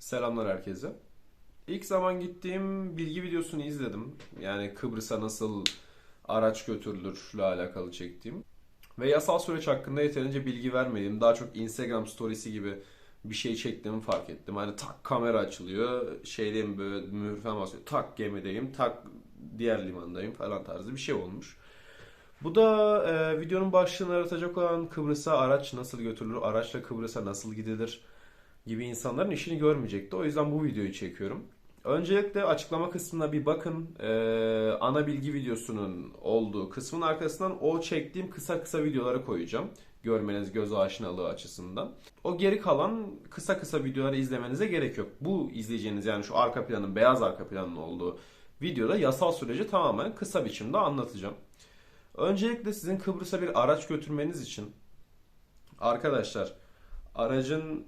Selamlar herkese. İlk zaman gittiğim bilgi videosunu izledim. Yani Kıbrıs'a nasıl araç götürülürle alakalı çektiğim. Ve yasal süreç hakkında yeterince bilgi vermediğim, daha çok Instagram storiesi gibi bir şey çektiğimi fark ettim. Hani tak kamera açılıyor, şeydeyim böyle mühür falan basıyor. Tak gemideyim, tak diğer limandayım falan tarzı bir şey olmuş. Bu da e, videonun başlığını aratacak olan Kıbrıs'a araç nasıl götürülür, araçla Kıbrıs'a nasıl gidilir gibi insanların işini görmeyecekti. O yüzden bu videoyu çekiyorum. Öncelikle açıklama kısmına bir bakın. E, ana bilgi videosunun olduğu kısmın arkasından o çektiğim kısa kısa videoları koyacağım. Görmeniz göz aşinalığı açısından. O geri kalan kısa kısa videoları izlemenize gerek yok. Bu izleyeceğiniz yani şu arka planın, beyaz arka planın olduğu videoda yasal süreci tamamen kısa biçimde anlatacağım. Öncelikle sizin Kıbrıs'a bir araç götürmeniz için arkadaşlar aracın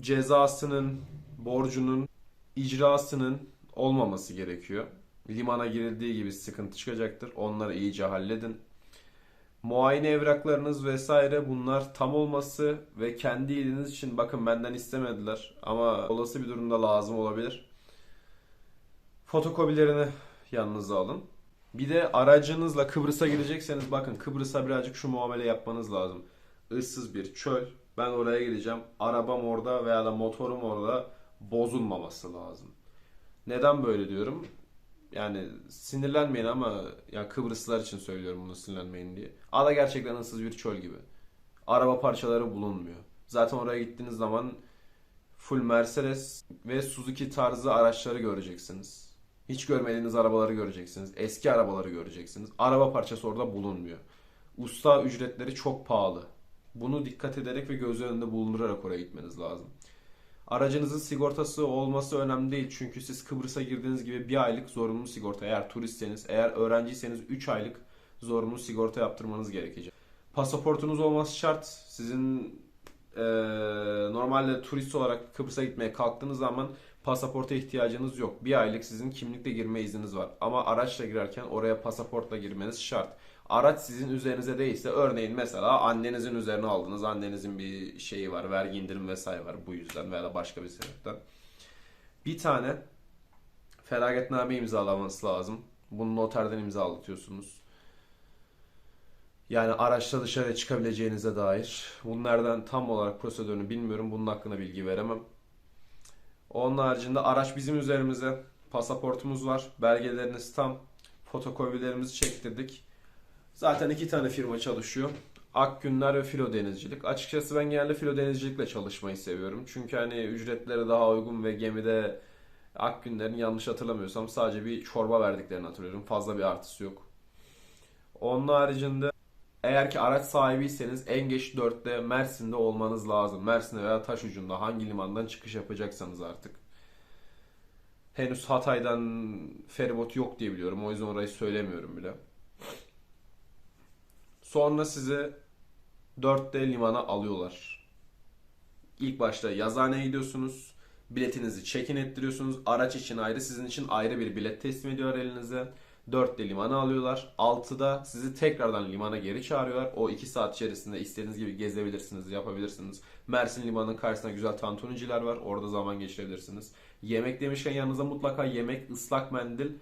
cezasının, borcunun, icrasının olmaması gerekiyor. Limana girildiği gibi sıkıntı çıkacaktır. Onları iyice halledin. Muayene evraklarınız vesaire bunlar tam olması ve kendi iliniz için bakın benden istemediler ama olası bir durumda lazım olabilir. Fotokopilerini yanınıza alın. Bir de aracınızla Kıbrıs'a gidecekseniz bakın Kıbrıs'a birazcık şu muamele yapmanız lazım. Issız bir çöl. Ben oraya gideceğim. Arabam orada veya da motorum orada bozulmaması lazım. Neden böyle diyorum? Yani sinirlenmeyin ama ya Kıbrıslılar için söylüyorum bunu sinirlenmeyin diye. Ada gerçekten ıssız bir çöl gibi. Araba parçaları bulunmuyor. Zaten oraya gittiğiniz zaman full Mercedes ve Suzuki tarzı araçları göreceksiniz. Hiç görmediğiniz arabaları göreceksiniz. Eski arabaları göreceksiniz. Araba parçası orada bulunmuyor. Usta ücretleri çok pahalı. Bunu dikkat ederek ve göz önünde bulundurarak oraya gitmeniz lazım. Aracınızın sigortası olması önemli değil. Çünkü siz Kıbrıs'a girdiğiniz gibi bir aylık zorunlu sigorta. Eğer turistseniz, eğer öğrenciyseniz 3 aylık zorunlu sigorta yaptırmanız gerekecek. Pasaportunuz olması şart. Sizin eee, normalde turist olarak Kıbrıs'a gitmeye kalktığınız zaman pasaporta ihtiyacınız yok. Bir aylık sizin kimlikle girme izniniz var. Ama araçla girerken oraya pasaportla girmeniz şart. Araç sizin üzerinize değilse örneğin mesela annenizin üzerine aldınız. Annenizin bir şeyi var, vergi indirim vesaire var bu yüzden veya başka bir sebepten. Bir tane feragatname imzalamanız lazım. Bunu noterden imzalatıyorsunuz. Yani araçla dışarıya çıkabileceğinize dair. Bunlardan tam olarak prosedürünü bilmiyorum. Bunun hakkında bilgi veremem. Onun haricinde araç bizim üzerimize. Pasaportumuz var. Belgeleriniz tam. Fotokopilerimizi çektirdik. Zaten iki tane firma çalışıyor. Akgünler ve Filo Denizcilik. Açıkçası ben genelde Filo Denizcilikle çalışmayı seviyorum. Çünkü hani ücretleri daha uygun ve gemide Akgünlerin yanlış hatırlamıyorsam sadece bir çorba verdiklerini hatırlıyorum. Fazla bir artısı yok. Onun haricinde eğer ki araç sahibiyseniz en geç 4'te Mersin'de olmanız lazım. Mersin'de veya Taşucu'nda hangi limandan çıkış yapacaksanız artık. Henüz Hatay'dan feribot yok diye biliyorum. O yüzden orayı söylemiyorum bile. Sonra sizi 4'te limana alıyorlar. İlk başta yazıhaneye gidiyorsunuz. Biletinizi check-in ettiriyorsunuz. Araç için ayrı, sizin için ayrı bir bilet teslim ediyor elinize. 4'te limana alıyorlar. 6'da sizi tekrardan limana geri çağırıyorlar. O 2 saat içerisinde istediğiniz gibi gezebilirsiniz, yapabilirsiniz. Mersin limanının karşısında güzel tantuniciler var. Orada zaman geçirebilirsiniz. Yemek demişken yanınıza mutlaka yemek, ıslak mendil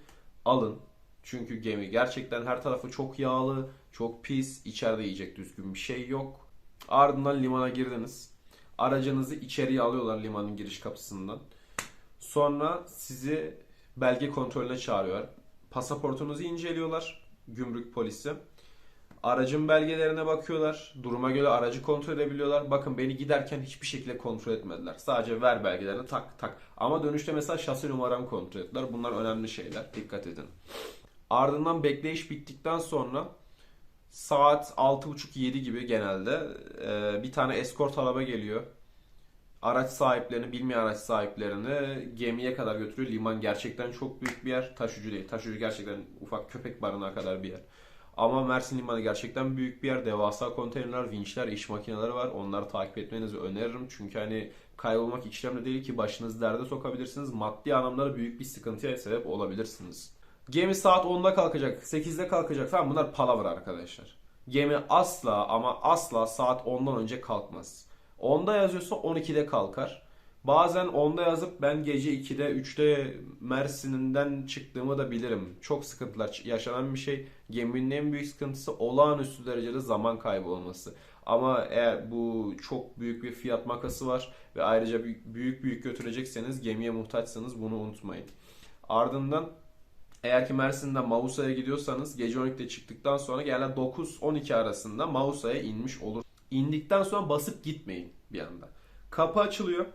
alın. Çünkü gemi gerçekten her tarafı çok yağlı, çok pis. İçeride yiyecek düzgün bir şey yok. Ardından limana girdiniz. Aracınızı içeriye alıyorlar limanın giriş kapısından. Sonra sizi belge kontrolüne çağırıyorlar. Pasaportunuzu inceliyorlar. Gümrük polisi. Aracın belgelerine bakıyorlar. Duruma göre aracı kontrol edebiliyorlar. Bakın beni giderken hiçbir şekilde kontrol etmediler. Sadece ver belgelerini tak tak. Ama dönüşte mesela şasi numaramı kontrol ettiler. Bunlar önemli şeyler. Dikkat edin. Ardından bekleyiş bittikten sonra saat 6.30-7 gibi genelde e, bir tane eskort araba geliyor. Araç sahiplerini, bilmeyen araç sahiplerini gemiye kadar götürüyor. Liman gerçekten çok büyük bir yer. Taşucu değil. Taşucu gerçekten ufak köpek barınağı kadar bir yer. Ama Mersin Limanı gerçekten büyük bir yer. Devasa konteynerler, vinçler, iş makineleri var. Onları takip etmenizi öneririm. Çünkü hani kaybolmak işlemde değil ki başınızı derde sokabilirsiniz. Maddi anlamda da büyük bir sıkıntıya sebep olabilirsiniz. Gemi saat 10'da kalkacak, 8'de kalkacak falan bunlar palavra arkadaşlar. Gemi asla ama asla saat 10'dan önce kalkmaz. 10'da yazıyorsa 12'de kalkar. Bazen 10'da yazıp ben gece 2'de 3'te Mersin'inden çıktığımı da bilirim. Çok sıkıntılar yaşanan bir şey. Geminin en büyük sıkıntısı olağanüstü derecede zaman kaybı olması. Ama eğer bu çok büyük bir fiyat makası var ve ayrıca büyük, büyük götürecekseniz gemiye muhtaçsanız bunu unutmayın. Ardından eğer ki Mersin'den Mausa'ya gidiyorsanız gece 12'de çıktıktan sonra genelde 9-12 arasında Mausa'ya inmiş olur. İndikten sonra basıp gitmeyin bir anda. Kapı açılıyor.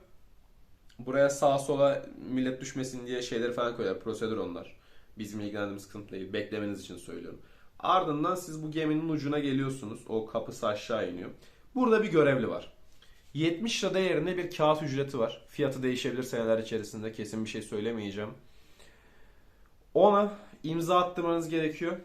Buraya sağa sola millet düşmesin diye şeyleri falan koyuyorlar. Prosedür onlar. Bizim ilgilendiğimiz sıkıntı değil. Beklemeniz için söylüyorum. Ardından siz bu geminin ucuna geliyorsunuz. O kapısı aşağı iniyor. Burada bir görevli var. 70 lira değerinde bir kağıt ücreti var. Fiyatı değişebilir seneler içerisinde. Kesin bir şey söylemeyeceğim. Ona imza attırmanız gerekiyor.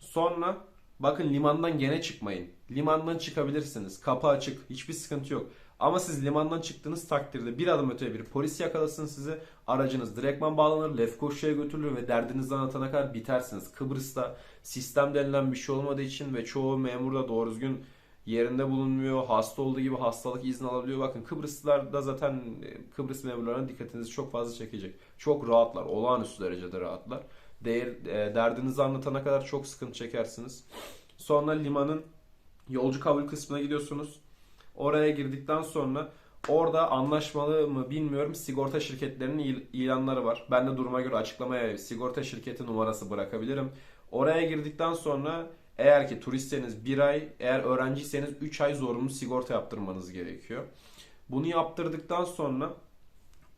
Sonra bakın limandan gene çıkmayın. Limandan çıkabilirsiniz. Kapı açık. Hiçbir sıkıntı yok. Ama siz limandan çıktığınız takdirde bir adım öteye bir polis yakalasın sizi. Aracınız direktman bağlanır, Lefkoşa'ya götürülür ve derdinizden anlatana kadar bitersiniz. Kıbrıs'ta sistem denilen bir şey olmadığı için ve çoğu memur da doğru düzgün yerinde bulunmuyor. Hasta olduğu gibi hastalık izni alabiliyor. Bakın Kıbrıslılar da zaten e, Kıbrıs memurlarına dikkatinizi çok fazla çekecek. Çok rahatlar. Olağanüstü derecede rahatlar. Değer, e, derdinizi anlatana kadar çok sıkıntı çekersiniz. Sonra limanın yolcu kabul kısmına gidiyorsunuz. Oraya girdikten sonra orada anlaşmalı mı bilmiyorum sigorta şirketlerinin il- ilanları var. Ben de duruma göre açıklamaya sigorta şirketi numarası bırakabilirim. Oraya girdikten sonra eğer ki turistseniz 1 ay, eğer öğrenciyseniz 3 ay zorunlu sigorta yaptırmanız gerekiyor. Bunu yaptırdıktan sonra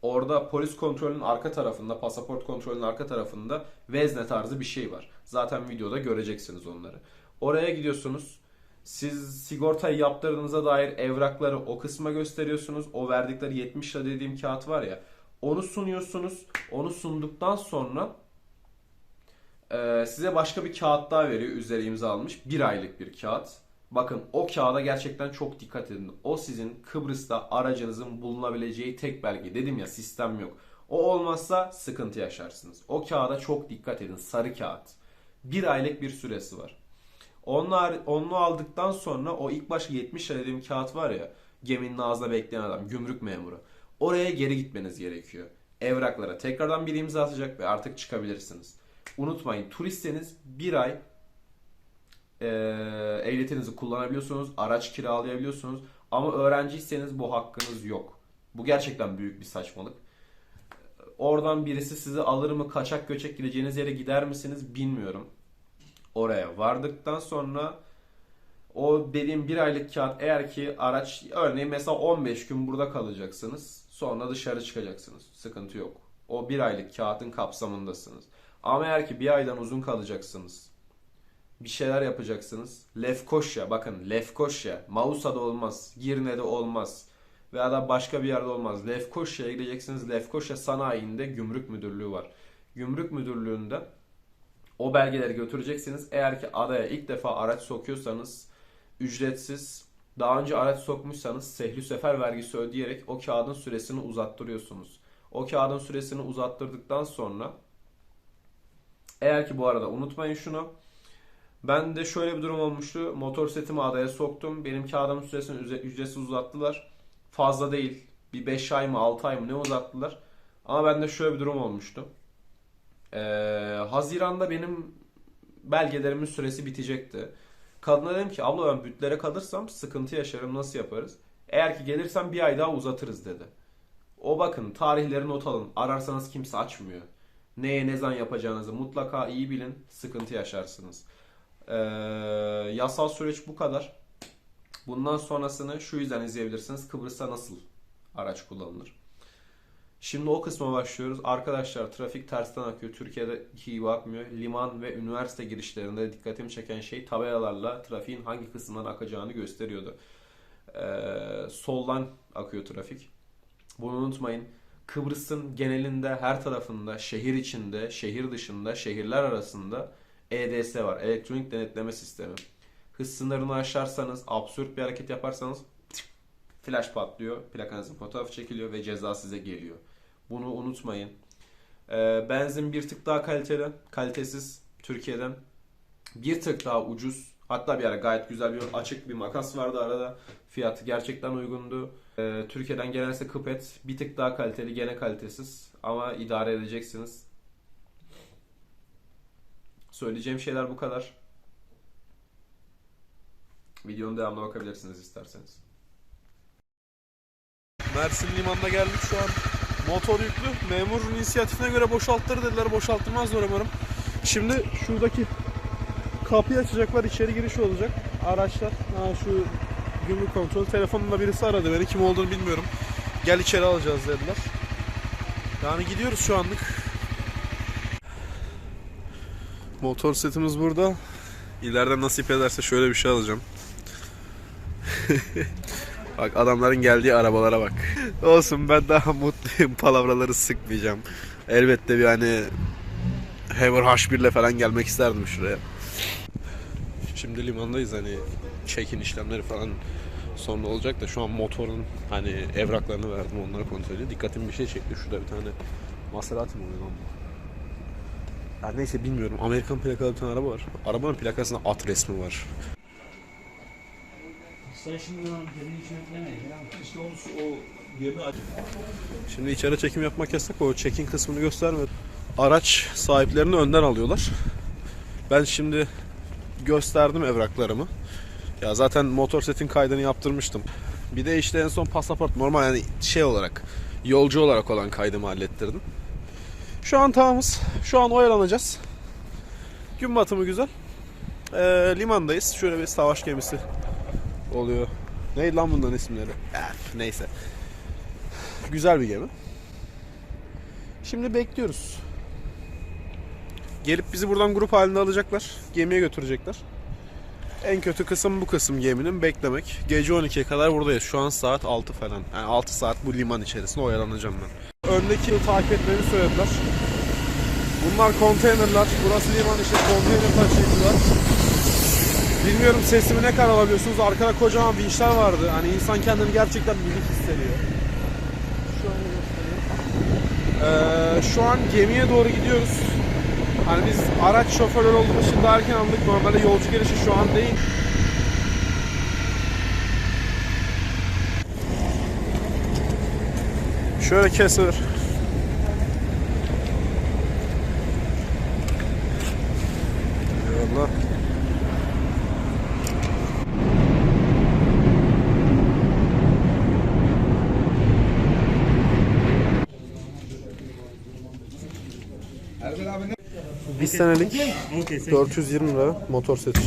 orada polis kontrolünün arka tarafında, pasaport kontrolünün arka tarafında vezne tarzı bir şey var. Zaten videoda göreceksiniz onları. Oraya gidiyorsunuz. Siz sigortayı yaptırdığınıza dair evrakları o kısma gösteriyorsunuz. O verdikleri 70 lira dediğim kağıt var ya. Onu sunuyorsunuz. Onu sunduktan sonra e, size başka bir kağıt daha veriyor. Üzeri imza almış. Bir aylık bir kağıt. Bakın o kağıda gerçekten çok dikkat edin. O sizin Kıbrıs'ta aracınızın bulunabileceği tek belge. Dedim ya sistem yok. O olmazsa sıkıntı yaşarsınız. O kağıda çok dikkat edin. Sarı kağıt. Bir aylık bir süresi var. Onlar onu aldıktan sonra o ilk başta 70 lira dediğim kağıt var ya geminin ağzında bekleyen adam gümrük memuru. Oraya geri gitmeniz gerekiyor. Evraklara tekrardan bir imza atacak ve artık çıkabilirsiniz. Unutmayın turistseniz bir ay e, ehliyetinizi kullanabiliyorsunuz, araç kiralayabiliyorsunuz ama öğrenciyseniz bu hakkınız yok. Bu gerçekten büyük bir saçmalık. Oradan birisi sizi alır mı, kaçak göçek gideceğiniz yere gider misiniz bilmiyorum oraya vardıktan sonra o dediğim bir aylık kağıt eğer ki araç örneğin mesela 15 gün burada kalacaksınız sonra dışarı çıkacaksınız sıkıntı yok. O bir aylık kağıtın kapsamındasınız. Ama eğer ki bir aydan uzun kalacaksınız bir şeyler yapacaksınız. Lefkoşa bakın Lefkoşa Mausa'da olmaz Girne'de olmaz veya da başka bir yerde olmaz. Lefkoşa'ya gideceksiniz. Lefkoşa sanayinde gümrük müdürlüğü var. Gümrük müdürlüğünde o belgeleri götüreceksiniz. Eğer ki adaya ilk defa araç sokuyorsanız ücretsiz, daha önce araç sokmuşsanız sehlü sefer vergisi ödeyerek o kağıdın süresini uzattırıyorsunuz. O kağıdın süresini uzattırdıktan sonra eğer ki bu arada unutmayın şunu. Ben de şöyle bir durum olmuştu. Motor setimi adaya soktum. Benim kağıdımın süresini ücretsiz uzattılar. Fazla değil. Bir 5 ay mı 6 ay mı ne uzattılar. Ama bende şöyle bir durum olmuştu. Ee, Haziran'da benim belgelerimin süresi bitecekti. Kadına dedim ki abla ben bütlere kalırsam sıkıntı yaşarım nasıl yaparız? Eğer ki gelirsem bir ay daha uzatırız dedi. O bakın tarihleri not alın. Ararsanız kimse açmıyor. Neye ne zaman yapacağınızı mutlaka iyi bilin. Sıkıntı yaşarsınız. Ee, yasal süreç bu kadar. Bundan sonrasını şu yüzden izleyebilirsiniz. Kıbrıs'ta nasıl araç kullanılır? Şimdi o kısma başlıyoruz. Arkadaşlar trafik tersten akıyor. Türkiye'deki gibi akmıyor. Liman ve üniversite girişlerinde dikkatimi çeken şey tabelalarla trafiğin hangi kısımdan akacağını gösteriyordu. Ee, soldan akıyor trafik. Bunu unutmayın. Kıbrıs'ın genelinde her tarafında şehir içinde, şehir dışında, şehirler arasında EDS var. Elektronik denetleme sistemi. Hız sınırını aşarsanız, absürt bir hareket yaparsanız flash patlıyor, plakanızın fotoğrafı çekiliyor ve ceza size geliyor. Bunu unutmayın. Ee, benzin bir tık daha kaliteli, kalitesiz Türkiye'den. Bir tık daha ucuz. Hatta bir ara gayet güzel bir açık bir makas vardı arada. Fiyatı gerçekten uygundu. Ee, Türkiye'den gelense Kıpet bir tık daha kaliteli gene kalitesiz ama idare edeceksiniz. Söyleyeceğim şeyler bu kadar. Videonun devamına bakabilirsiniz isterseniz. Mersin limanına geldik şu an. Motor yüklü. Memurun inisiyatifine göre boşalttır dediler. Boşaltılmazlar umarım. Şimdi şuradaki kapıyı açacaklar. içeri giriş olacak. Araçlar. Ha şu gümrük kontrol. Telefonunda birisi aradı beni. Kim olduğunu bilmiyorum. Gel içeri alacağız dediler. Yani gidiyoruz şu anlık. Motor setimiz burada. İleride nasip ederse şöyle bir şey alacağım. Bak adamların geldiği arabalara bak. Olsun ben daha mutluyum. Palavraları sıkmayacağım. Elbette bir hani Haver H1 ile falan gelmek isterdim şuraya. Şimdi limandayız hani check-in işlemleri falan sonra olacak da şu an motorun hani evraklarını verdim onları kontrol ediyor. Dikkatimi bir şey çekti. Şurada bir tane Maserati mi oluyor lan bu? Her neyse bilmiyorum. Amerikan plakalı bir tane araba var. Arabanın plakasında at resmi var. Sen şimdi. İşte onu o gemi içeri çekim yapmak yasak. O check-in kısmını göstermedim. Araç sahiplerini önden alıyorlar. Ben şimdi gösterdim evraklarımı. Ya zaten motor setin kaydını yaptırmıştım. Bir de işte en son pasaport normal yani şey olarak yolcu olarak olan kaydımı hallettirdim. Şu an tamamız. Şu an oyalanacağız. Gün batımı güzel. Ee, limandayız. Şöyle bir savaş gemisi oluyor. Neydi lan bunların isimleri? Eh, neyse. Güzel bir gemi. Şimdi bekliyoruz. Gelip bizi buradan grup halinde alacaklar. Gemiye götürecekler. En kötü kısım bu kısım geminin beklemek. Gece 12'ye kadar buradayız. Şu an saat 6 falan. Yani 6 saat bu liman içerisinde oyalanacağım ben. Öndeki takip etmeni söylediler. Bunlar konteynerlar. Burası liman işte konteyner taşıyıcılar. Bilmiyorum sesimi ne kadar alabiliyorsunuz. Arkada kocaman vinçler vardı. Hani insan kendini gerçekten minik hissediyor. Şöyle göstereyim. Ee, şu an gemiye doğru gidiyoruz. Hani biz araç şoförleri olduğumuz için daha erken aldık. Normalde yolcu gelişi şu an değil. Şöyle kesilir. Senelik 420 lira motor seti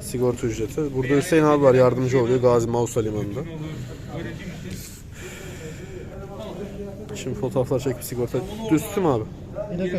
sigorta ücreti. Burada Hüseyin abi var yardımcı oluyor Gazi Mausa Limanı'nda. Şimdi fotoğraflar çekip sigorta. Mü abi? Bir dakika.